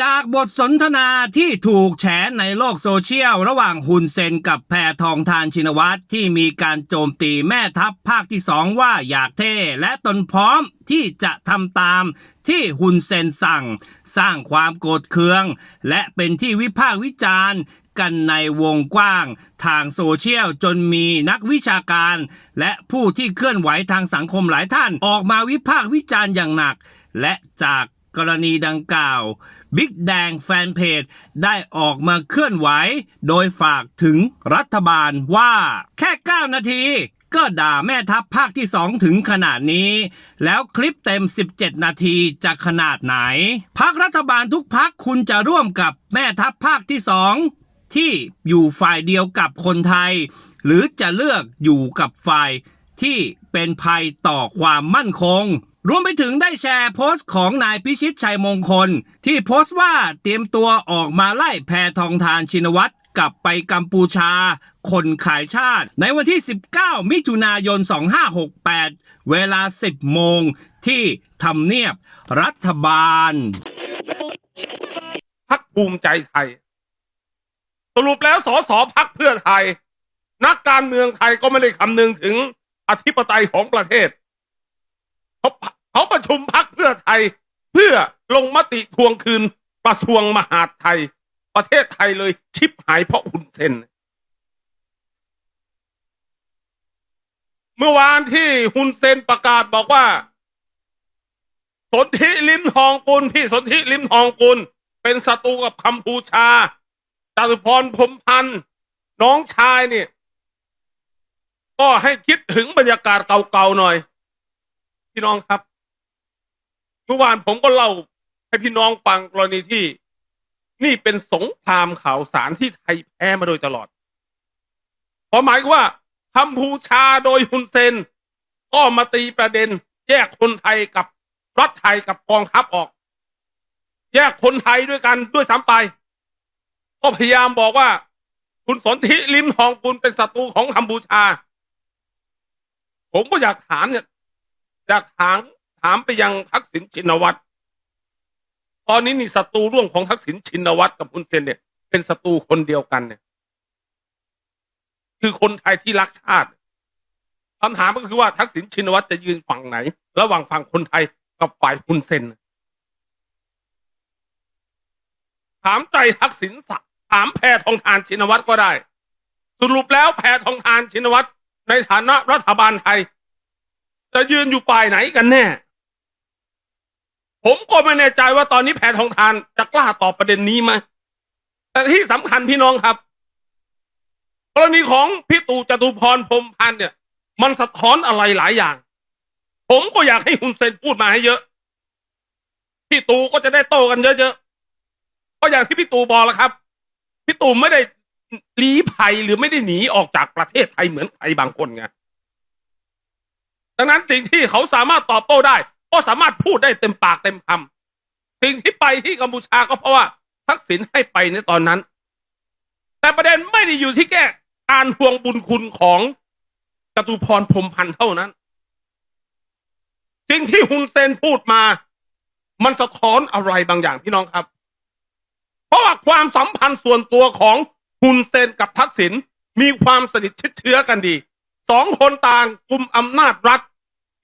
จากบทสนทนาที่ถูกแฉในโลกโซเชียล ระหว่างฮุนเซนกับแพทองทานชินวัตรที่มีการโจมตีแม่ทัพภาคที่สองว่าอยากเท่และตนพร้อมที่จะทำตามที่ฮุนเซนสั่ง สร้างความโกรธเคือง และเป็นที่วิพากษ์วิจารณ์กันในวงกว้าง ทางโซเชียลจนมีนักวิชาการ และผู้ที่เคลื่อนไหวทางสังคมหลายท่านออกมาวิพากษ์วิจารณ์อย่างหนัก และจากกรณีดังกล่าว บิ๊กแดงแฟนเพจได้ออกมาเคลื่อนไหว โดยฝากถึงรัฐบาลว่า แค่ 9 นาที ก็ด่าแม่ทัพภาคที่ 2 ถึงขนาดนี้ แล้วคลิปเต็ม 17 นาทีจะขนาดไหน พักรัฐบาลทุกพักคุณจะร่วมกับแม่ทัพภาคที่ 2 ที่อยู่ฝ่ายเดียวกับคนไทย หรือจะเลือกอยู่กับฝ่ายที่เป็นภัยต่อความมั่นคง รวมไปถึงได้แชร์โพสต์ของนายพิชิตชัยมงคล ที่โพสต์ว่าเตรียมตัวออกมาไล่แพทองทานชินวัตรกลับไปกัมพูชา คนขายชาติ ในวันที่ 19 มิถุนายน 2568 เวลา 10 โมงที่ทำเนียบรัฐบาลพักภูมิใจไทย สรุปแล้วสสพักเพื่อไทย นักการเมืองไทยก็ไม่ได้คำนึงถึงอธิปไตยของประเทศ เขาเขาประชุมพักเพื่อไทย เพื่อลงมติทวงคืนกระทรวงมหาดไทย ประเทศไทยเลยชิบหายเพราะหุ่นเซนเมื่อวานที่ฮุนเซนประกาศบอกว่า สนธิลิมทองกุลพี่สนธิลิมทองกุล เป็นศัตรูกับกัมพูชาจตุพรพรมพันธ์น้องชายเนี่ย ก็ให้คิดถึงบรรยากาศเก่าๆหน่อย พี่น้องครับเมื่อวานผมก็เล่าให้พี่น้องฟังกรณีที่ นี่เป็นสงครามข่าวสารที่ไทยแพ้มาโดยตลอดเพราะหมายว่ากัมพูชาโดยฮุนเซน ก็มาตีประเด็น แยกคนไทยกับรัฐไทยกับกองทัพออก แยกคนไทยด้วยกันด้วยซ้ำไป ก็พยายามบอกว่า คุณสนธิลิมทองกุลเป็นศัตรูของกัมพูชา ผมก็อยากถามเนี่ย อยากถามถามไปยังทักษิณชินวัตรตอนนี้นี่ศัตรูร่วมของทักษิณชินวัตรกับคุณเซนเนี่ย เป็นศัตรูคนเดียวกันเนี่ย คือคนไทยที่รักชาติคำถามก็คือว่าทักษิณชินวัตรจะยืนฝั่งไหน ระหว่างฝั่งคนไทยกับฝ่ายคุณเซนถามใจทักษิณสักดิ์ถามแพทองทานชินวัตรก็ได้ สรุปแล้วแพทองทานชินวัตรในฐานะรัฐบาลไทย จะยืนอยู่ฝ่ายไหนกันแน่ ผมก็ไม่แน่ใจว่าตอนนี้แพทองทานจะกล้าตอบประเด็นนี้ไหมแต่ที่สำคัญพี่น้องครับกรณีของพี่ตู่จตุพรพรมพันธ์เนี่ย มันสะท้อนอะไรหลายอย่าง ผมก็อยากให้ฮุนเซนพูดมาให้เยอะ พี่ตู่ก็จะได้โตกันเยอะๆก็อย่างที่พี่ตู่บอกแล้วครับ พี่ตู่ไม่ได้ลี้ภัยหรือไม่ได้หนีออกจากประเทศไทยเหมือนใครบางคนไง ดังนั้นสิ่งที่เขาสามารถตอบโต้ได้ ก็สามารถพูดได้เต็มปากเต็มคำสิ่งที่ไปที่กัมพูชาก็เพราะว่าทักษิณให้ไปในตอนนั้น แต่ประเด็นไม่ได้อยู่ที่แก้การทวงบุญคุณของจตุพรพรมพันธ์เท่านั้นสิ่งที่ฮุนเซนพูดมา มันสะท้อนอะไรบางอย่างพี่น้องครับ เพราะว่าความสัมพันธ์ส่วนตัวของฮุนเซนกับทักษิณมีความสนิทชิดเชื้อกันดี สองคนต่างกลุ่มอำนาจรัฐ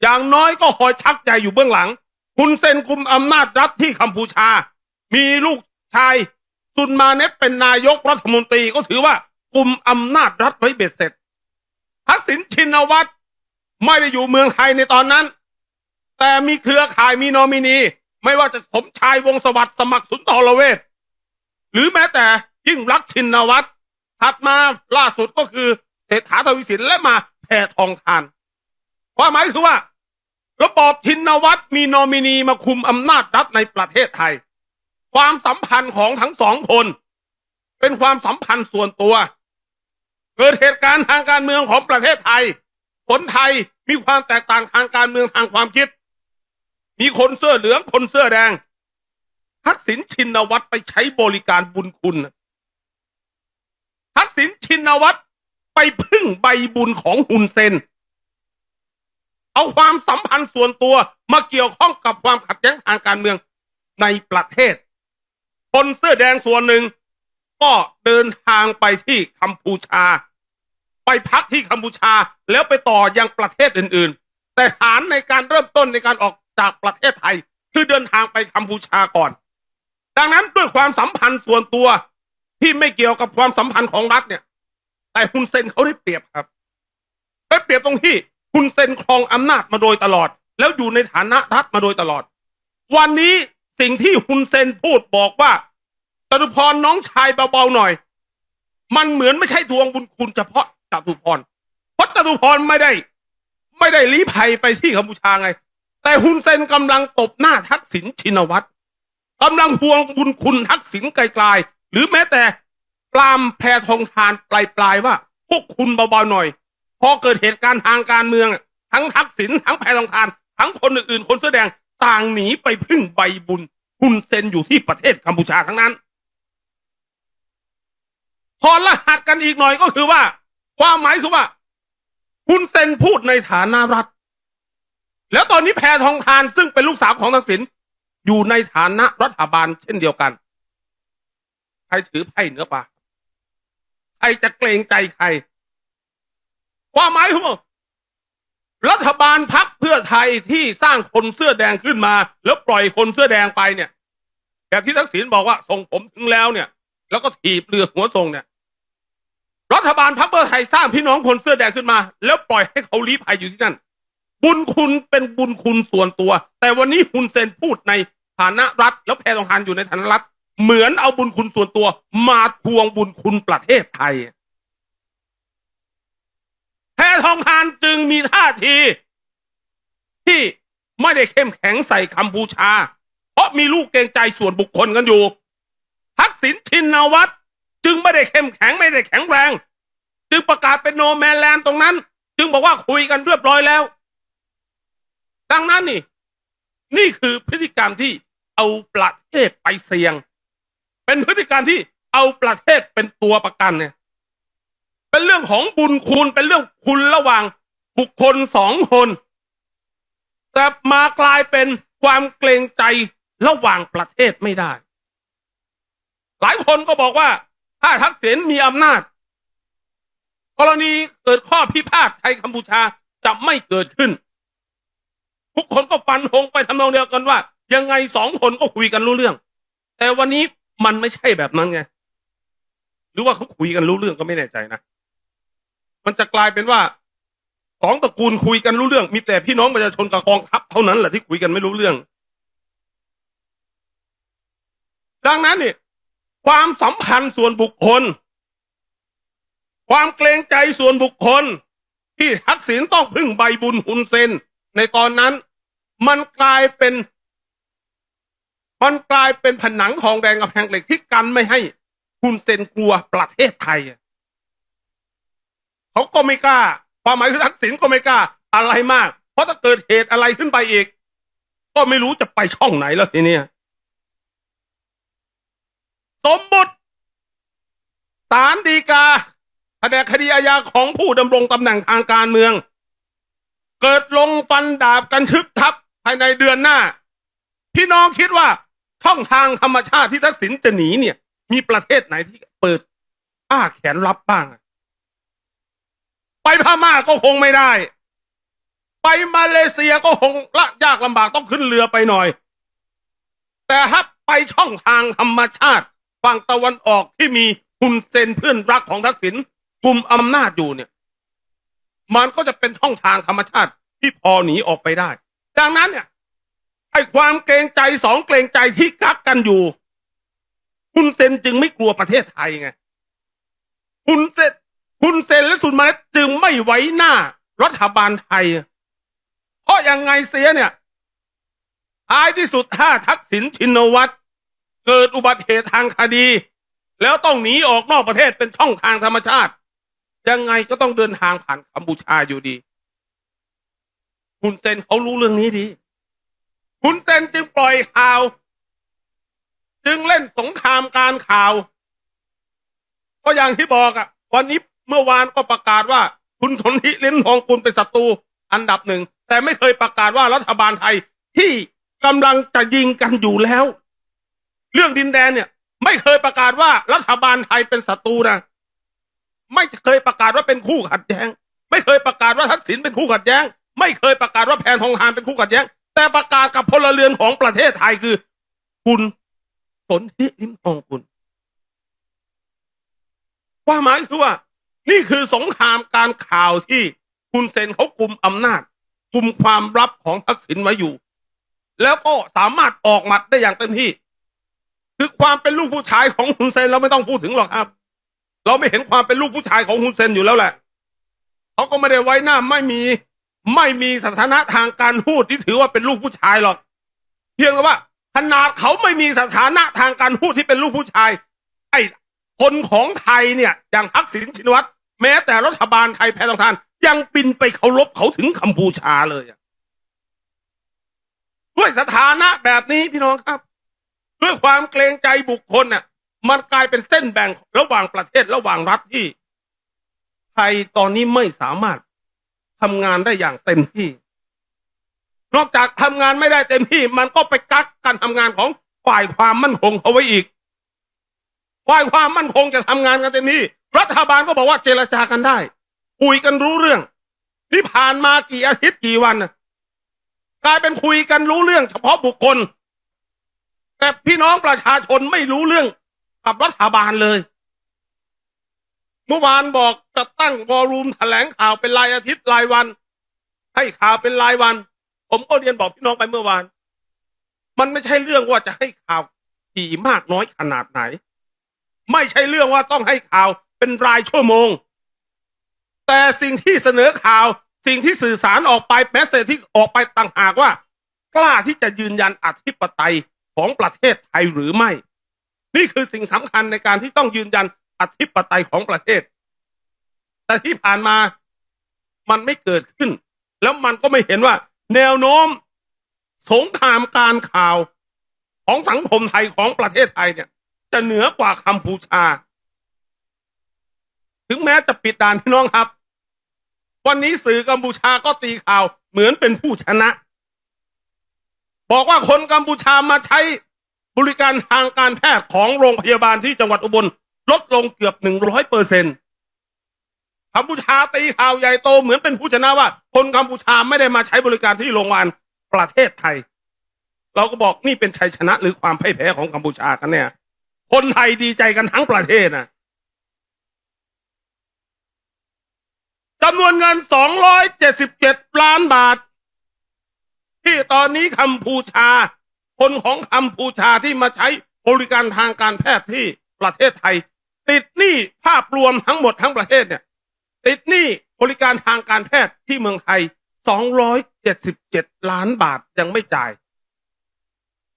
อย่างน้อยก็คอยชักใยอยู่เบื้องหลังฮุนเซนกลุ่มอำนาจรัฐที่กัมพูชา มีลูกชายซุนมาเนตเป็นนายกรัฐมนตรีก็ถือว่ากลุ่มอำนาจรัฐไว้เบ็ดเสร็จทักษิณชินวัตรไม่ได้อยู่เมืองไทยในตอนนั้น แต่มีเครือข่ายมีนอมินี ไม่ว่าจะสมชายวงสวัสดิ์สมัครสุนทรเวชหรือแม้แต่ยิ่งรักชินวัตรถัดมาล่าสุดก็คือ เศรษฐาทวีสินและมาแพทองทานความหมายคือว่า ระบอบชินวัตรมีนอมินีมาคุมอำนาจรัฐในประเทศไทย ความสัมพันธ์ของทั้งสองคน เป็นความสัมพันธ์ส่วนตัว เกิดเหตุการณ์ทางการเมืองของประเทศไทยคนไทยมีความแตกต่างทางการเมืองทางความคิด มีคนเสื้อเหลืองคนเสื้อแดงทักษิณชินวัตรไปใช้บริการบุญคุณทักษิณชินวัตร ไปพึ่งใบบุญของฮุนเซน เอาความสัมพันธ์ส่วนตัวมาเกี่ยวข้องกับความขัดแย้งทางการเมืองในประเทศ คนเสื้อแดงส่วนหนึ่ง ก็เดินทางไปที่กัมพูชา ไปพักที่กัมพูชาแล้วไปต่อยังประเทศอื่น ๆ แต่ฐานในการเริ่มต้นในการออกจากประเทศไทย คือเดินทางไปกัมพูชาก่อน ดังนั้นด้วยความสัมพันธ์ส่วนตัวที่ไม่เกี่ยวกับความสัมพันธ์ของรัฐเนี่ย แต่ฮุนเซนเขาได้เปรียบครับได้เปรียบตรงที่ฮุนเซนครองอำนาจมาโดยตลอด แล้วอยู่ในฐานะรัฐมาโดยตลอด วันนี้สิ่งที่ฮุนเซนพูดบอกว่าจตุพรน้องชายเบาๆหน่อย มันเหมือนไม่ใช่ทวงบุญคุณเฉพาะจตุพรเพราะจตุพรไม่ได้ ไม่ได้ลี้ภัยไปที่กัมพูชาไง แต่ฮุนเซนกำลังตบหน้าทักษิณชินวัตรกำลังทวงบุญคุณทักษิณไกลๆหรือแม้แต่ ปรามแพทองทานปลายๆว่า พวกคุณเบาๆหน่อยพอเกิดเหตุการณ์ทางการเมือง ทั้งทักษิณทั้งแพทองทาน ทั้งคนอื่นๆ คนเสื้อแดงต่างหนีไปพึ่งใบบุญฮุนเซนอยู่ที่ประเทศกัมพูชาทั้งนั้น พอรหัสกันอีกหน่อยก็คือว่า ความหมายคือว่าฮุนเซนพูดในฐานะรัฐ แล้วตอนนี้แพทองทานซึ่งเป็นลูกสาวของทักษิณอยู่ในฐานะรัฐบาลเช่นเดียวกัน ใครถือไพ่เหนือป่า ใครจะเกรงใจใคร ความหมายคือว่ารัฐบาลพักเพื่อไทยที่สร้างคนเสื้อแดงขึ้นมา แล้วปล่อยคนเสื้อแดงไปเนี่ยแบบที่ทักษิณบอกว่าส่งผมถึงแล้วเนี่ย แล้วก็ถีบเรือหัวทรงเนี่ย รัฐบาลพักเพื่อไทยสร้างพี่น้องคนเสื้อแดงขึ้นมา แล้วปล่อยให้เขาลี้ภัยอยู่ที่นั่น บุญคุณเป็นบุญคุณส่วนตัว แต่วันนี้ฮุนเซนพูดในฐานะรัฐ แล้วแพรทองทานอยู่ในฐานะรัฐ เหมือนเอาบุญคุณส่วนตัว มาทวงบุญคุณประเทศไทย แพทองทานจึงมีท่าที ที่ไม่ได้เข้มแข็งใส่กัมพูชา เพราะมีลูกเกรงใจส่วนบุคคลกันอยู่ ทักษิณชินวัตรจึงไม่ได้เข้มแข็งไม่ได้แข็งแรง จึงประกาศเป็นโนแมนแลนด์ตรงนั้น จึงบอกว่าคุยกันเรียบร้อยแล้ว ดังนั้นนี่ นี่คือพฤติกรรมที่เอาประเทศไปเสี่ยง เป็นพฤติกรรที่เอาประเทศเป็นตัวประกันเนี่ย เป็นเรื่องของบุญคุณเป็นเรื่องคุณระหว่างบุคคลสองคน แต่มากลายเป็นความเกรงใจระหว่างประเทศไม่ได้ หลายคนก็บอกว่า ถ้าทักษิณมีอำนาจ กรณีเกิดข้อพิพาทไทยกัมพูชาจะไม่เกิดขึ้น ทุกคนก็ฟันธงไปทำนองเดียวกันว่า ยังไงสองคนก็คุยกันรู้เรื่อง แต่วันนี้ มันไม่ใช่แบบนั้นไง หรือว่าเขาคุยกันรู้เรื่องก็ไม่แน่ใจนะ มันจะกลายเป็นว่าสองตระกูลคุยกันรู้เรื่อง มีแต่พี่น้องประชาชนกับกองทัพเท่านั้นแหละที่คุยกันไม่รู้เรื่อง ดังนั้นเนี่ยความสัมพันธ์ส่วนบุคคล ความเกรงใจส่วนบุคคล ที่ทักษิณต้องพึ่งใบบุญหุนเซนในตอนนั้น มันกลายเป็น มันกลายเป็นผนังทองแดงกับแพงเหล็กที่กันไม่ให้ฮุนเซนกลัวประเทศไทยเขาก็ไม่กล้า ความหมายคือทักษิณก็ไม่กล้า อะไรมาก เพราะถ้าเกิดเหตุอะไรขึ้นไปอีก ก็ไม่รู้จะไปช่องไหนแล้วทีนี้สมมุติศาลฎีกาแผนกคดีอาญาของผู้ดำรงตำแหน่งทางการเมือง เกิดลงฟันดาบกันชึบทับภายในเดือนหน้า พี่น้องคิดว่า ช่องทางธรรมชาติที่ทักษิณจะหนีเนี่ย มีประเทศไหนที่เปิด อ้าแขนรับบ้าง ไปพม่าก็คงไม่ได้ ไปมาเลเซียก็คงละยากลำบากต้องขึ้นเรือไปหน่อย แต่ถ้าไปช่องทางธรรมชาติฝั่งตะวันออกที่มีฮุนเซนเพื่อนรักของทักษิณกลุ่มอำนาจอยู่เนี่ย มันก็จะเป็นช่องทางธรรมชาติที่พอหนีออกไปได้ ดังนั้นเนี่ย ไอ้ความเกรงใจสองเกรงใจที่กักกันอยู่ฮุนเซนจึงไม่กลัวประเทศไทยไงฮุนเซนฮุนเซนและซุนมาเลตจึงไม่ไว้หน้ารัฐบาลไทย เพราะยังไงเสียเนี่ยท้ายที่สุดถ้าทักษิณชินวัตรเกิดอุบัติเหตุทางคดี แล้วต้องหนีออกนอกประเทศเป็นช่องทางธรรมชาติ ยังไงก็ต้องเดินทางผ่านกัมพูชาอยู่ดีฮุนเซนเขารู้เรื่องนี้ดี ฮุนเซนจึงปล่อยข่าว จึงเล่นสงครามการข่าว ก็อย่างที่บอกอะวันนี้เมื่อวานก็ประกาศว่า คุณสนธิลิ้นทองกุลเป็นศัตรูอันดับหนึ่ง แต่ไม่เคยประกาศว่ารัฐบาลไทยที่กำลังจะยิงกันอยู่แล้ว เรื่องดินแดนเนี่ย ไม่เคยประกาศว่ารัฐบาลไทยเป็นศัตรูนะไม่เคยประกาศว่าเป็นคู่ขัดแย้ง ไม่เคยประกาศว่าทักษิณเป็นคู่ขัดแย้ง ไม่เคยประกาศว่าแพนทองทานเป็นคู่ขัดแย้ง แต่ประกาศกับพลเรือนของประเทศไทยคือ คุณสนธิลิ้มทองคุณความหมายคือว่า นี่คือสงครามการข่าวที่คุณเซนเขากุมอำนาจกุมความลับของทักษิณไว้อยู่ แล้วก็สามารถออกหมัดได้อย่างเต็มที่ คือความเป็นลูกผู้ชายของฮุนเซนเราไม่ต้องพูดถึงหรอกครับ เราไม่เห็นความเป็นลูกผู้ชายของฮุนเซนอยู่แล้วแหละเขาก็ไม่ได้ไว้หน้าไม่มี ไม่มีสถานะทางการพูดที่ถือว่าเป็นลูกผู้ชายหรอก เพียงแต่ว่าขนาดเขาไม่มีสถานะทางการพูดที่เป็นลูกผู้ชาย ไอ้คนของไทยเนี่ยอย่างทักษิณชินวัตรแม้แต่รัฐบาลไทยแพทองทาน ยังบินไปเคารพเขาถึงกัมพูชาเลยด้วยสถานะแบบนี้พี่น้องครับ ด้วยความเกรงใจบุคคลเนี่ยมันกลายเป็นเส้นแบ่งระหว่างประเทศระหว่างรัฐที่ ไทยตอนนี้ไม่สามารถ ทำงานได้อย่างเต็มที่ นอกจากทำงานไม่ได้เต็มที่ มันก็ไปกักการทำงานของฝ่ายความมั่นคงเอาไว้อีก ฝ่ายความมั่นคงจะทำงานกันเต็มที่ รัฐบาลก็บอกว่าเจรจากันได้คุยกันรู้เรื่องนี่ผ่านมากี่อาทิตย์กี่วันกลายเป็นคุยกันรู้เรื่องเฉพาะบุคคล แต่พี่น้องประชาชนไม่รู้เรื่องกับรัฐบาลเลย เมื่อวานบอกจะตั้งวอรูมแถลงข่าวเป็นรายอาทิตย์รายวัน ให้ข่าวเป็นรายวัน ผมก็เรียนบอกพี่น้องไปเมื่อวาน มันไม่ใช่เรื่องว่าจะให้ข่าวกี่มากน้อยขนาดไหน ไม่ใช่เรื่องว่าต้องให้ข่าวเป็นรายชั่วโมง แต่สิ่งที่เสนอข่าวสิ่งที่สื่อสารออกไปแมสเซจที่ออกไปต่างหากว่า กล้าที่จะยืนยันอธิปไตยของประเทศไทยหรือไม่ นี่คือสิ่งสำคัญในการที่ต้องยืนยัน อธิปไตยของประเทศ แต่ที่ผ่านมามันไม่เกิดขึ้น แล้วมันก็ไม่เห็นว่า แนวโน้ม สงครามการข่าวของสังคมไทยของประเทศไทยเนี่ย จะเหนือกว่ากัมพูชา ถึงแม้จะปิดด่านพี่น้องครับ วันนี้สื่อกัมพูชาก็ตีข่าวเหมือนเป็นผู้ชนะ บอกว่าคนกัมพูชามาใช้บริการทางการแพทย์ของโรงพยาบาลที่จังหวัดอุบล ลดลงเกือบหนึ่งร้อยเปอร์เซ็นต์กัมพูชาตีข่าวใหญ่โตเหมือนเป็นผู้ชนะว่า คนกัมพูชาไม่ได้มาใช้บริการที่โรงพยาบาลประเทศไทย เราก็บอกนี่เป็นชัยชนะหรือความพ่ายแพ้ของกัมพูชากันเนี่ย คนไทยดีใจกันทั้งประเทศนะจำนวนเงิน 277 ล้านบาท ที่ตอนนี้กัมพูชา คนของกัมพูชาที่มาใช้บริการทางการแพทย์ที่ประเทศไทย ติดหนี้ภาพรวมทั้งหมดทั้งประเทศเนี่ย ติดหนี้บริการทางการแพทย์ที่เมืองไทย 277 ล้านบาทยังไม่จ่าย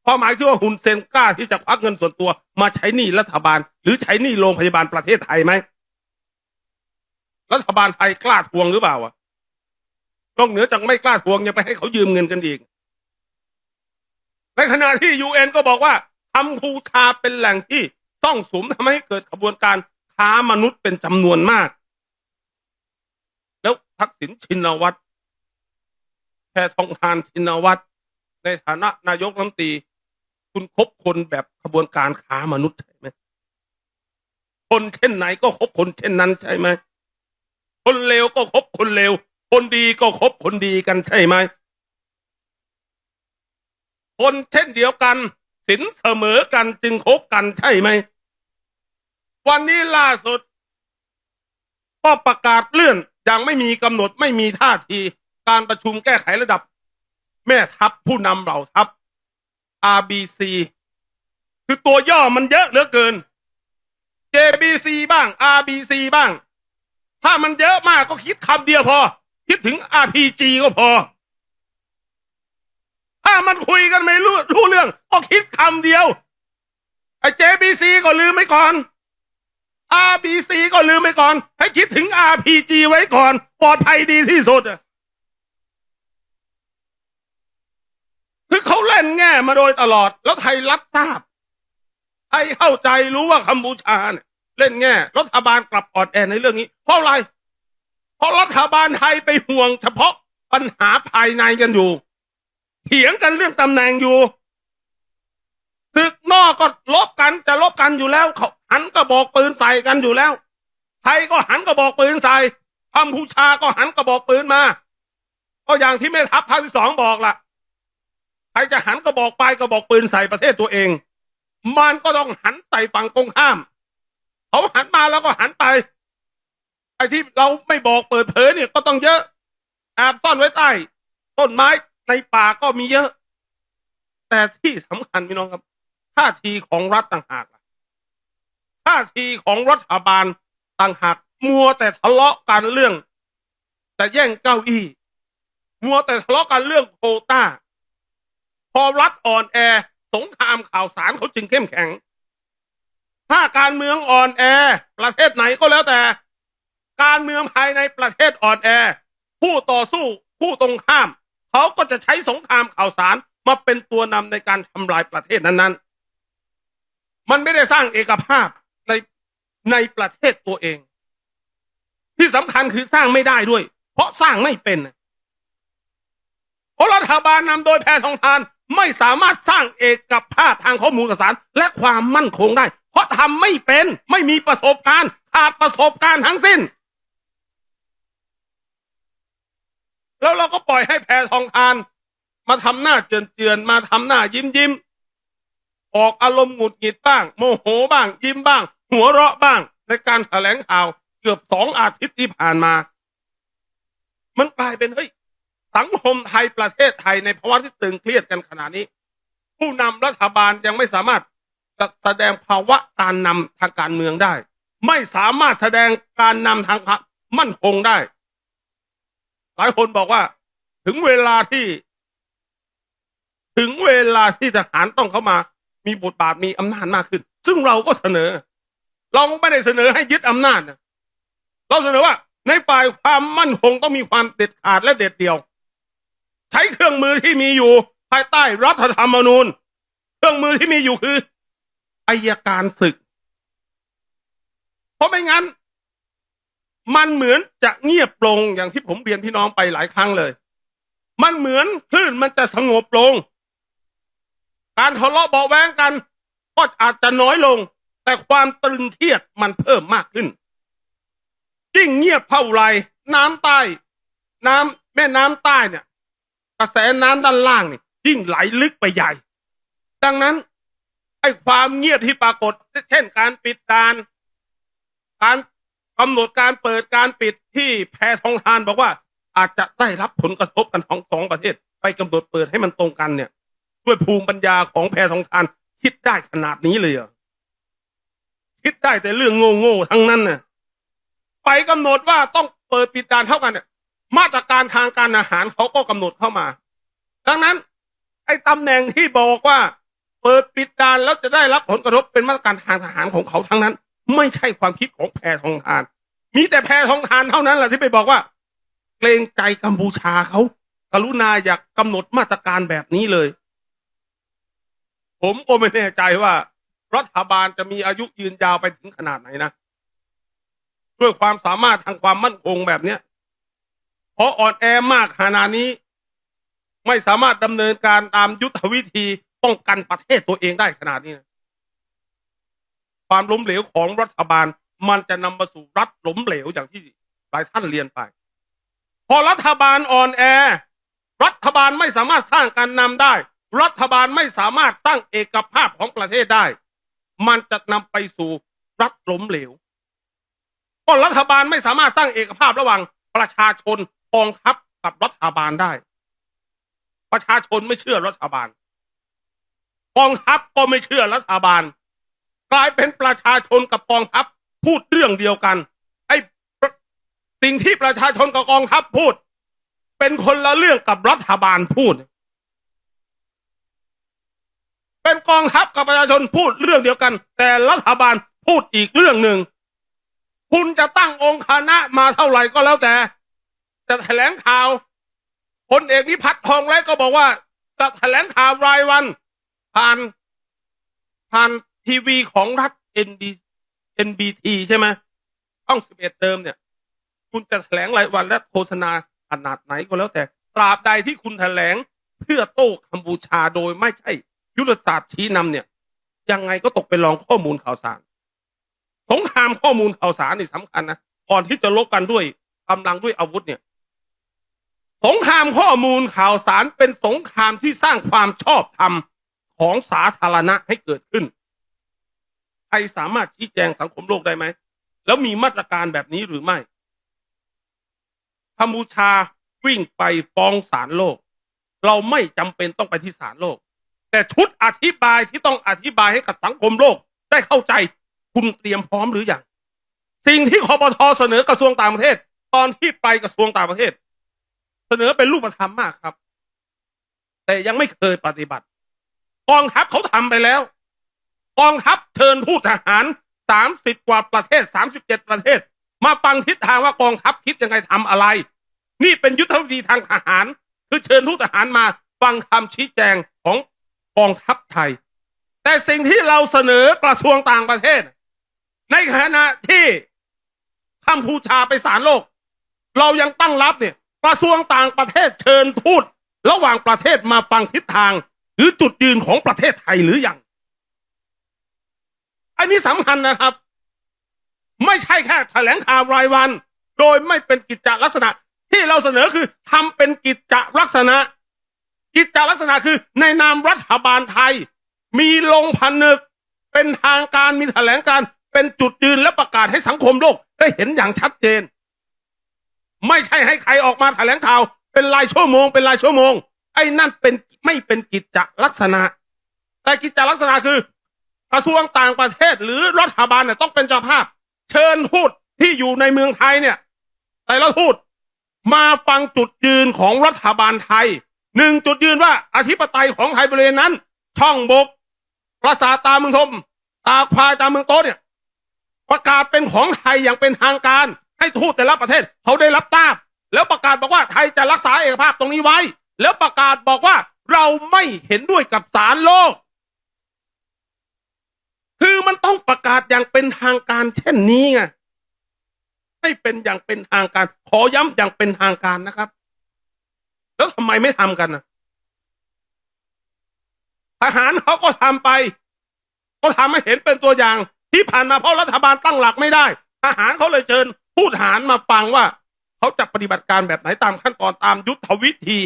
ความหมายคือว่าฮุนเซนกล้าที่จะควักเงินส่วนตัว มาใช้หนี้รัฐบาล หรือใช้หนี้โรงพยาบาลประเทศไทยไหมรัฐบาลไทยกล้าทวงหรือเปล่าอะนอกเหนือจากไม่กล้าทวงยังไปให้เขายืมเงินกันอีกในขณะที่ยูเอ็นก็บอกว่ากัมพูชาเป็นแหล่งที่ ต้องสมทำให้เกิดขบวนการค้ามนุษย์เป็นจำนวนมาก แล้วทักษิณชินวัตรแพทองทานชินวัตรในฐานะนายกรัฐมนตรีคุณคบคนแบบขบวนการค้ามนุษย์ใช่ไหมคนเช่นไหนก็คบคนเช่นนั้นใช่ไหมคนเลวก็คบคนเลวคนดีก็คบคนดีกันใช่ไหมคนเช่นเดียวกันสินเสมอกันจึงคบกันใช่ไหม วันนี้ล่าสุด ก็ประกาศเลื่อนอย่างไม่มีกำหนดไม่มีท่าที การประชุมแก้ไขระดับ แม่ทัพผู้นำเหล่าทัพ RBC คือตัวย่อมันเยอะเหลือเกิน JBC บ้าง RBC บ้าง ถ้ามันเยอะมากก็คิดคำเดียวพอ คิดถึง RPG ก็พอ ถ้ามันคุยกันไม่รู้รู้เรื่อง ก็คิดคำเดียว ไอ้ JBC ก็ลืมไว้ก่อน RBC ก็ลืมไว้ก่อน ให้คิดถึง RPG ไว้ก่อน ปลอดภัยดีที่สุดคือเขาเล่นแง่มาโดยตลอด แล้วไทยรับทราบไทยเข้าใจรู้ว่ากัมพูชาเนี่ยเล่นแง่รัฐบาลกลับอ่อนแอในเรื่องนี้ เพราะอะไร เพราะรัฐบาลไทยไปห่วง เฉพาะปัญหาภายในกันอยู่ เถียงกันเรื่องตำแหน่งอยู่ศึกนอกก็ลบกันจะลบกันอยู่แล้วเขา หันกระบอกปืนใส่กันอยู่แล้ว ไทยก็หันกระบอกปืนใส่กัมพูชาก็หันกระบอกปืนมา ก็อย่างที่แม่ทัพภาคที่สองบอกล่ะใครจะหันกระบอกไปกระบอกปืนใส่ประเทศตัวเอง มันก็ต้องหันใส่ฝั่งตรงข้าม เขาหันมาแล้วก็หันไป ไอ้ที่เราไม่บอกเปิดเผยเนี่ยก็ต้องเยอะแอบซ่อนไว้ใต้ต้นไม้ในป่าก็มีเยอะ แต่ที่สำคัญพี่น้องครับท่าทีของรัฐต่างหากล่ะ ท่าทีของรัฐบาลต่างหากมัวแต่ทะเลาะกันเรื่อง แต่แย่งเก้าอี้ มัวแต่ทะเลาะกันเรื่องโควต้า พอรัฐอ่อนแอสงครามข่าวสารเขาจึงเข้มแข็ง ถ้าการเมืองอ่อนแอ ประเทศไหนก็แล้วแต่ การเมืองภายในประเทศอ่อนแอ ผู้ต่อสู้ผู้ตรงข้าม เขาก็จะใช้สงครามข่าวสารมาเป็นตัวนำในการทำลายประเทศนั้นๆ มันไม่ได้สร้างเอกภาพ ในประเทศตัวเอง ที่สำคัญคือสร้างไม่ได้ด้วย เพราะสร้างไม่เป็นเพราะรัฐบาลนำโดยแพทองทานไม่สามารถสร้างเอกภาพทางข้อมูลข่าวสาร และความมั่นคงได้ เพราะทำไม่เป็นไม่มีประสบการณ์ขาดประสบการณ์ทั้งสิ้น แล้วเราก็ปล่อยให้แพทองทาน มาทำหน้าเจือนๆมาทำหน้ายิ้มยิ้มออกอารมณ์หงุดหงิดบ้าง โมโหบ้าง ยิ้มบ้าง หัวเราะบ้างในการแถลงข่าวเกือบสองอาทิตย์ที่ผ่านมา มันกลายเป็นเฮ้ยสังคมไทยประเทศไทยในภาวะที่ตึงเครียดกันขนาดนี้ ผู้นำรัฐบาลยังไม่สามารถจะแสดงภาวะการนำทางการเมืองได้ ไม่สามารถแสดงการนำทางพรรคมั่นคงได้ หลายคนบอกว่า ถึงเวลาที่ ถึงเวลาที่ทหารต้องเข้ามา มีบทบาทมีอำนาจมากขึ้น ซึ่งเราก็เสนอ เราไม่ได้เสนอให้ยึดอำนาจนะเราเสนอว่า ในฝ่ายความมั่นคงต้องมีความเด็ดขาดและเด็ดเดี่ยว ใช้เครื่องมือที่มีอยู่ ภายใต้รัฐธรรมนูญ เครื่องมือที่มีอยู่คืออายการศึก เพราะไม่งั้น มันเหมือนจะเงียบลงอย่างที่ผมเรียนพี่น้องไปหลายครั้งเลย มันเหมือนคลื่นมันจะสงบลง การทะเลาะเบาแวงกันก็อาจจะน้อยลง แต่ความตรึงเครียดมันเพิ่มมากขึ้น ยิ่งเงียบเท่าไรน้ำใต้ น้ำแม่น้ำใต้เนี่ย กระแสน้ำด้านล่างนี่ยิ่งไหลลึกไปใหญ่ ดังนั้นไอ้ความเงียบที่ปรากฏ เช่นการปิดดานการกำหนดการเปิดการปิดที่แพทองทานบอกว่า อาจจะได้รับผลกระทบกันของสองประเทศ ไปกำหนดเปิดให้มันตรงกันเนี่ย ด้วยภูมิปัญญาของแพทองทานคิดได้ขนาดนี้เลยเหรอ คิดได้แต่เรื่องโง่ๆทั้งนั้นน่ะไปกำหนดว่าต้องเปิดปิดด่านเท่ากันเนี่ยมาตรการทางการอาหารเขาก็กำหนดเข้ามา ดังนั้น ไอ้ตำแหน่งที่บอกว่า เปิดปิดด่านแล้วจะได้รับผลกระทบเป็นมาตรการทางทหารของเขาทั้งนั้น ไม่ใช่ความคิดของแพทองทาน มีแต่แพทองทานเท่านั้นแหละที่ไปบอกว่า เกรงใจกัมพูชาเขากรุณาอยากกำหนดมาตรการแบบนี้เลย ผมก็ไม่แน่ใจว่า รัฐบาลจะมีอายุยืนยาวไปถึงขนาดไหนนะด้วยความสามารถทางความมั่นคงแบบเนี้ยพราะอ่อนแอมากขนาดนี้ ไม่สามารถดำเนินการตามยุทธวิธีป้องกันประเทศตัวเองได้ขนาดนี้นะความล้มเหลวของรัฐบาลมันจะนำมาสู่รัฐล้มเหลวอย่างที่หลายท่านเรียนไป พอรัฐบาลอ่อนแอ รัฐบาลไม่สามารถสร้างการนำได้ รัฐบาลไม่สามารถตั้งเอกภาพของประเทศได้ มันจะนำไปสู่รัฐล้มเหลวก็รัฐบาลไม่สามารถสร้างเอกภาพระหว่างประชาชนกองทัพกับรัฐบาลได้ ประชาชนไม่เชื่อรัฐบาลกองทัพก็ไม่เชื่อรัฐบาล กลายเป็นประชาชนกับกองทัพพูดเรื่องเดียวกัน ไอ้สิ่งที่ประชาชนกับกองทัพพูด เป็นคนละเรื่องกับรัฐบาลพูด เป็นกองทัพกับประชาชนพูดเรื่องเดียวกัน แต่รัฐบาลพูดอีกเรื่องหนึ่ง คุณจะตั้งองค์คณะมาเท่าไหร่ก็แล้วแต่ จะแถลงข่าวพลเอกนิพัฒน์ทองไรก็บอกว่า จะแถลงข่าวรายวัน ผ่านผ่านทีวีของรัฐ ND NBT ใช่ไหมต้องสิบเอ็ดเติมเนี่ย คุณจะแถลงรายวันและโฆษณาขนาดไหนก็แล้วแต่ ตราบใดที่คุณแถลงเพื่อโต้กัมพูชาโดยไม่ใช่ ยุทธศาสตร์ชี้นำเนี่ย ยังไงก็ตกเป็นรองข้อมูลข่าวสาร สงครามข้อมูลข่าวสารนี่สำคัญนะก่อนที่จะลบกันด้วยกำลังด้วยอาวุธเนี่ย สงครามข้อมูลข่าวสารเป็นสงครามที่สร้างความชอบธรรมของสาธารณะให้เกิดขึ้นใครสามารถชี้แจงสังคมโลกได้ไหมแล้วมีมาตรการแบบนี้หรือไม่กัมพูชาวิ่งไปฟ้องศาลโลก เราไม่จำเป็นต้องไปที่ศาลโลก แต่ชุดอธิบายที่ต้องอธิบายให้กับสังคมโลก ได้เข้าใจคุณเตรียมพร้อมหรือยังสิ่งที่คอปทอเสนอกระทรวงต่างประเทศ ตอนที่ไปกระทรวงต่างประเทศ เสนอเป็นรูปธรรมมากครับ แต่ยังไม่เคยปฏิบัติกองทัพเขาทำไปแล้วกองทัพเชิญทูตทหารสามสิบกว่าประเทศสามสิบเจ็ดประเทศ มาฟังทิศทางว่ากองทัพคิดยังไงทำอะไร นี่เป็นยุทธวิธีทางทหาร คือเชิญทูตทหารมาฟังคำชี้แจง กองทัพไทย แต่สิ่งที่เราเสนอกระทรวงต่างประเทศ ในขณะที่กัมพูชาไปศาลโลก เรายังตั้งรับเนี่ยกระทรวงต่างประเทศเชิญทูตระหว่างประเทศมาฟังทิศทาง หรือจุดยืนของประเทศไทยหรือยังอันนี้สำคัญนะครับ ไม่ใช่แค่แถลงข่าวรายวัน โดยไม่เป็นกิจจลักษณะ ที่เราเสนอคือทำเป็นกิจจลักษณะ กิจจลักษณะคือในนามรัฐบาลไทย มีลงพันนึก เป็นทางการมีแถลงการ เป็นจุดยืนและประกาศให้สังคมโลก ได้เห็นอย่างชัดเจน ไม่ใช่ให้ใครออกมาแถลงข่าว เป็นรายชั่วโมง เป็นรายชั่วโมง ไอ้นั่นเป็นไม่เป็นกิจจลักษณะ แต่กิจจลักษณะคือกระทรวงต่างประเทศหรือรัฐบาลเนี่ยต้องเป็นเจ้าภาพ เชิญทูตที่อยู่ในเมืองไทยเนี่ยแต่ละทูตมาฟังจุดยืนของรัฐบาลไทย หนึ่งจุดยืนว่าอธิปไตยของไทยบริเวณนั้น ช่องบกปราสาตาเมืองทม ตาควายตาเมืองโต๊เนี่ย ประกาศเป็นของไทยอย่างเป็นทางการ ให้ทูตแต่ละประเทศเขาได้รับทราบ แล้วประกาศบอกว่าไทยจะรักษาเอกภาพตรงนี้ไว้ แล้วประกาศบอกว่าเราไม่เห็นด้วยกับสารโลก คือมันต้องประกาศอย่างเป็นทางการ เช่นนี้ไงให้เป็นอย่างเป็นทางการ ขอย้ำอย่างเป็นทางการนะครับ แล้วทำไมไม่ทำกันนะทหารเขาก็ทำไป ก็ทำให้เห็นเป็นตัวอย่าง ที่ผ่านมาเพราะรัฐบาลตั้งหลักไม่ได้ทหารเขาเลยเชิญผู้ทหารมาฟังว่า เขาจะปฏิบัติการแบบไหนตามขั้นตอนตามยุทธวิธี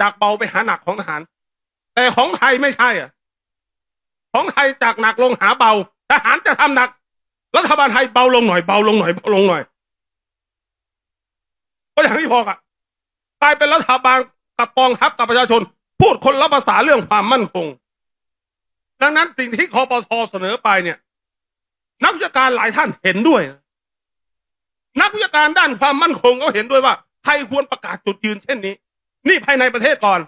จากเบาไปหาหนักของทหาร แต่ของไทยไม่ใช่อะ ของไทยจากหนักลงหาเบาทหารจะทำหนัก รัฐบาลไทยเบาลงหน่อยเบาลงหน่อยเบาลงหน่อยก็อย่างที่บอกอะ กลายเป็นรัฐบาลกับกองทัพกับประชาชน พูดคนละภาษาเรื่องความมั่นคง ดังนั้นสิ่งที่คอปทเสนอไปเนี่ย นักวิชาการหลายท่านเห็นด้วยนะนักวิชาการด้านความมั่นคงก็เห็นด้วยว่าไทยควรประกาศจุดยืนเช่นนี้ นี่ภายในประเทศก่อน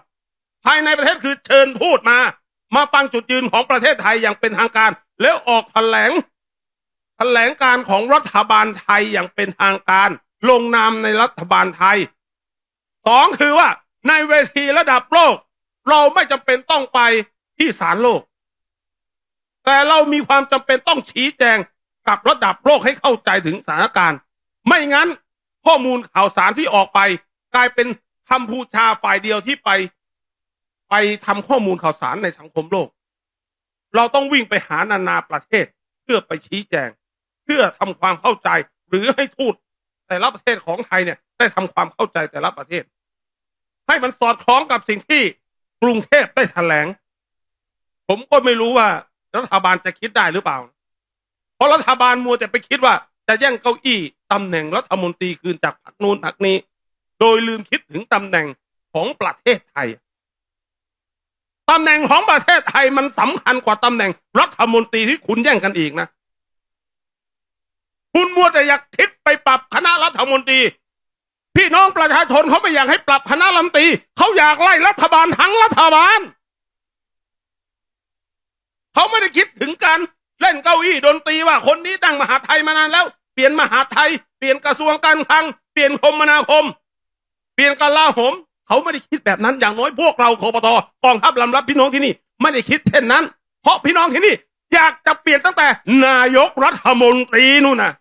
ภายในประเทศคือเชิญพูดมา มาฟังจุดยืนของประเทศไทยอย่างเป็นทางการ แล้วออกแถลงแถลงการของรัฐบาลไทยอย่างเป็นทางการ ลงนามในรัฐบาลไทย สองคือว่าในเวทีระดับโลก เราไม่จำเป็นต้องไปที่ศาลโลก แต่เรามีความจำเป็นต้องชี้แจงกับระดับโลกให้เข้าใจถึงสถานการณ์ ไม่งั้นข้อมูลข่าวสารที่ออกไป กลายเป็นกัมพูชาฝ่ายเดียวที่ไป ไปทำข้อมูลข่าวสารในสังคมโลก เราต้องวิ่งไปหานานาประเทศเพื่อไปชี้แจง เพื่อทำความเข้าใจหรือให้ทูตแต่ละประเทศของไทยเนี่ยได้ทำความเข้าใจแต่ละประเทศ ให้มันสอดคล้องกับสิ่งที่กรุงเทพได้แถลง ผมก็ไม่รู้ว่ารัฐบาลจะคิดได้หรือเปล่า เพราะรัฐบาลมัวแต่ไปคิดว่า จะแย่งเก้าอี้ตำแหน่งรัฐมนตรีคืนจากพรรคนู้นพรรคนี้ โดยลืมคิดถึงตำแหน่งของประเทศไทยตำแหน่งของประเทศไทยมันสำคัญกว่าตำแหน่งรัฐมนตรีที่คุณแย่งกันอีกนะ คุณมัวแต่อยากคิดไปปรับคณะรัฐมนตรี น้องประชาชนเขาไม่อยากให้ปรับคณะรัฐมนตรีเขาอยากไล่รัฐบาลทั้งรัฐบาลเขาไม่ได้คิดถึงการเล่นเก้าอี้ดนตรีว่าคนนี้ตั้งมหาไทยมานานแล้ว เปลี่ยนมหาไทย เปลี่ยนกระทรวงการคลัง เปลี่ยนคมนาคม เปลี่ยนกลาโหมเขาไม่ได้คิดแบบนั้นอย่างน้อยพวกเราคอปทกองทัพลำรับพี่น้องที่นี่ไม่ได้คิดเช่นนั้น เพราะพี่น้องที่นี่ อยากจะเปลี่ยนตั้งแต่นายกรัฐมนตรีนู่นน่ะ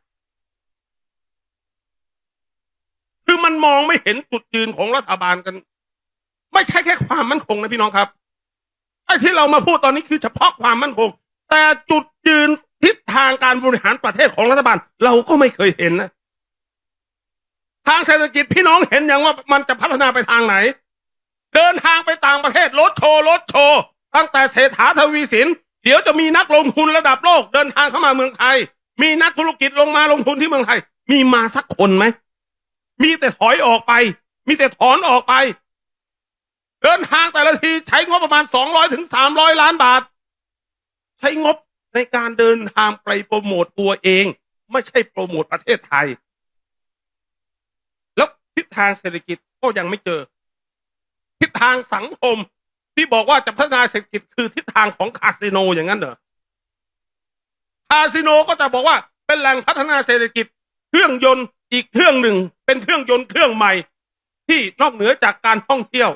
คือ มันมองไม่เห็นจุดยืนของรัฐบาลกัน ไม่ใช่แค่ความมั่นคงนะพี่น้องครับไอ้ที่เรามาพูดตอนนี้คือเฉพาะความมั่นคง แต่จุดยืนทิศทางการบริหารประเทศของรัฐบาล เราก็ไม่เคยเห็นนะ ทางเศรษฐกิจพี่น้องเห็นอย่างว่ามันจะพัฒนาไปทางไหน เดินทางไปต่างประเทศรถโชว์รถโชว์ตั้งแต่เศรษฐาทวีสิน เดี๋ยวจะมีนักลงทุนระดับโลก เดินทางเข้ามาเมืองไทย มีนักธุรกิจลงมาลงทุนที่เมืองไทย มีมาสักคนไหม มีแต่ถอยออกไป มีแต่ถอนออกไป เดินทางแต่ละทีใช้งบประมาณสองร้อยถึงสามร้อยล้านบาท ใช้งบในการเดินทางไปโปรโมตตัวเอง ไม่ใช่โปรโมตประเทศไทย แล้วทิศทางเศรษฐกิจก็ยังไม่เจอ ทิศทางสังคมที่บอกว่าจะพัฒนาเศรษฐกิจคือทิศทางของคาสิโนอย่างนั้นเหรอคาสิโนก็จะบอกว่าเป็นแหล่งพัฒนาเศรษฐกิจ เครื่องยนต์ อีกเครื่องหนึ่งเป็นเครื่องยนต์เครื่องใหม่ ที่นอกเหนือจากการท่องเที่ยว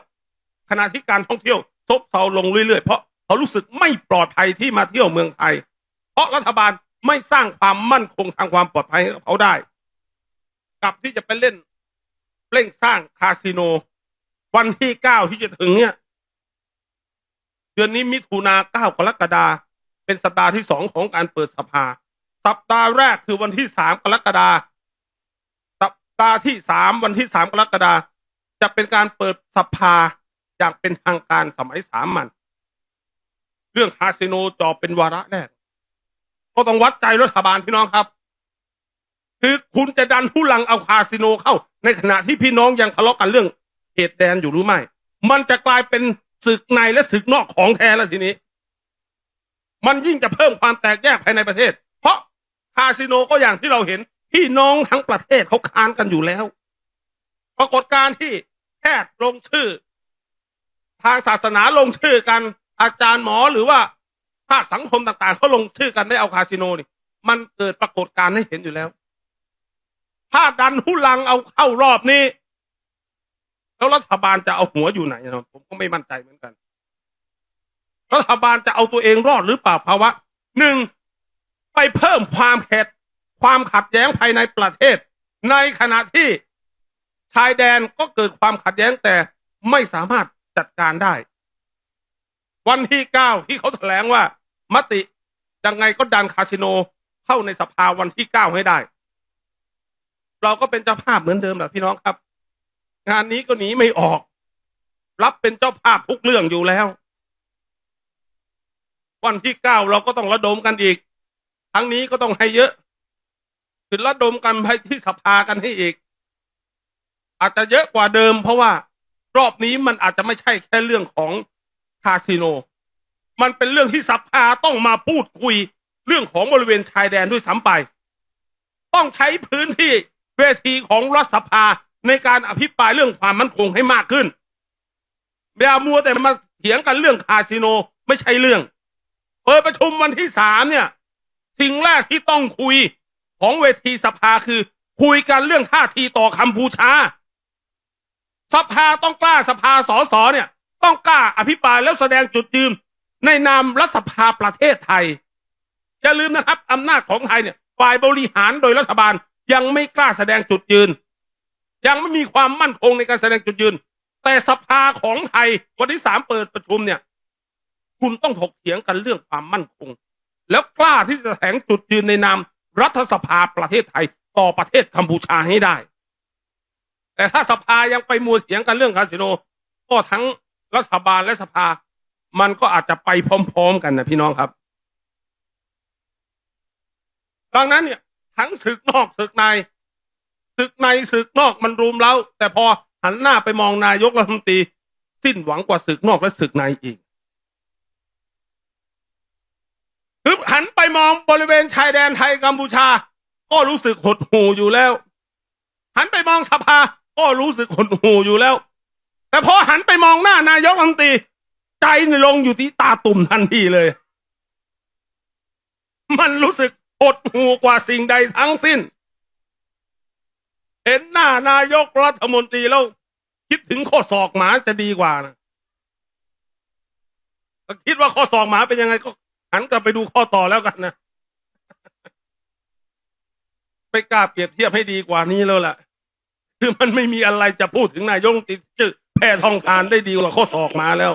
ขณะที่การท่องเที่ยวซบเซาลงเรื่อยๆเพราะเขารู้สึกไม่ปลอดภัยที่มาเที่ยวเมืองไทย เพราะรัฐบาลไม่สร้างความมั่นคงทางความปลอดภัยให้กับเขาได้กลับที่จะไปเล่นเร่งสร้างคาสิโน วันที่เก้าที่จะถึงเนี่ย เดือนนี้มิถุนาเก้ากรกฎาเป็นสัปดาห์ที่สองของการเปิดสภา สัปดาห์แรกคือวันที่สามกรกฎาสัป ดาที่สามวันที่สามกรกฎาจะเป็นการเปิดสภาอย่างเป็นทางการสมัยสามัญเรื่องคาสิโนจอเป็นวาระแรกก็ต้องวัดใจรัฐบาลพี่น้องครับ คือคุณจะดันผู้หลังเอาคาสิโนเข้า ในขณะที่พี่น้องยังทะเลาะกันเรื่องเขตแดนอยู่หรือไม่ มันจะกลายเป็นศึกในและศึกนอกของแท้แล้วทีนี้ มันยิ่งจะเพิ่มความแตกแยกภายในประเทศ เพราะคาสิโนก็อย่างที่เราเห็น พี่น้องทั้งประเทศเขาค้านกันอยู่แล้ว ปรากฏการที่แพทย์ลงชื่อ ทางศาสนาลงชื่อกัน อาจารย์หมอหรือว่าภาคสังคมต่างๆเขาลงชื่อกันไม่เอาคาสิโนนี่ มันเกิดปรากฏการณ์ให้เห็นอยู่แล้ว ถ้าดันหุลังเอาเข้ารอบนี้ แล้วรัฐบาลจะเอาหัวอยู่ไหนนะผมก็ไม่มั่นใจเหมือนกัน รัฐบาลจะเอาตัวเองรอดหรือเปล่าภาวะหนึ่งไปเพิ่มความเข็ด ความขัดแย้งภายในประเทศ ในขณะที่ชายแดนก็เกิดความขัดแย้งแต่ไม่สามารถจัดการได้ วันที่เก้าที่เขาแถลงว่า มติยังไงก็ดันคาสิโนเข้าในสภาวันที่เก้าให้ได้ เราก็เป็นเจ้าภาพเหมือนเดิมแหละพี่น้องครับ งานนี้ก็หนีไม่ออก รับเป็นเจ้าภาพทุกเรื่องอยู่แล้ว วันที่เก้าเราก็ต้องระดมกันอีก ทั้งนี้ก็ต้องให้เยอะ คือระดมกันไปที่สภากันให้อีก อาจจะเยอะกว่าเดิม เพราะว่ารอบนี้มันอาจจะไม่ใช่แค่เรื่องของคาสิโน มันเป็นเรื่องที่สภาต้องมาพูดคุย เรื่องของบริเวณชายแดนด้วยซ้ำไป ต้องใช้พื้นที่เวทีของรัฐสภาในการอภิปรายเรื่องความมั่นคงให้มากขึ้นอย่ามัวแต่มาเถียงกันเรื่องคาสิโนไม่ใช่เรื่องเปิดประชุมวันที่สามเนี่ยสิ่งแรกที่ต้องคุย ของเวทีสภาคือ คุยกันเรื่องท่าทีต่อกัมพูชา สภาต้องกล้าสภาสอสอเนี่ย ต้องกล้าอภิปรายแล้วแสดงจุดยืนในนามรัฐสภาประเทศไทย อย่าลืมนะครับอำนาจของไทยเนี่ยฝ่ายบริหารโดยรัฐบาลยังไม่กล้าแสดงจุดยืน ยังไม่มีความมั่นคงในการแสดงจุดยืน แต่สภาของไทยวันที่สามเปิดประชุมเนี่ย คุณต้องถกเถียงกันเรื่องความมั่นคง แล้วกล้าที่จะแถงจุดยืนในนาม รัฐสภาประเทศไทยต่อประเทศกัมพูชาให้ได้ แต่ถ้าสภายังไปมัวเถียงกันเรื่องคาสิโน ก็ทั้งรัฐบาลและสภา มันก็อาจจะไปพร้อม ๆ กันนะพี่น้องครับ ดังนั้นเนี่ย ทั้งศึกนอกศึกในศึกในศึกนอกมันรุมแล้วแต่พอหันหน้าไปมองนายกรัฐมนตรี สิ้นหวังกว่าศึกนอกและศึกในอีก คือหันไปมองบริเวณชายแดนไทยกัมพูชา ก็รู้สึกหดหู่อยู่แล้ว หันไปมองสภา ก็รู้สึกหดหู่อยู่แล้ว แต่พอหันไปมองหน้านายกรัฐมนตรีใจลงอยู่ที่ตาตุ่มทันทีเลย มันรู้สึกหดหู่กว่าสิ่งใดทั้งสิ้น เห็นหน้านายกรัฐมนตรีแล้ว คิดถึงข้อศอกหมาจะดีกว่านะคิดว่าข้อศอกหมาเป็นยังไงก็ หันกลับไปดูข้อต่อแล้วกันนะ ไปกล้าเปรียบเทียบให้ดีกว่านี้แล้วล่ะ คือมันไม่มีอะไรจะพูดถึงนายกติดจือแพทองทานได้ดีกว่าข้อศอกมาแล้ว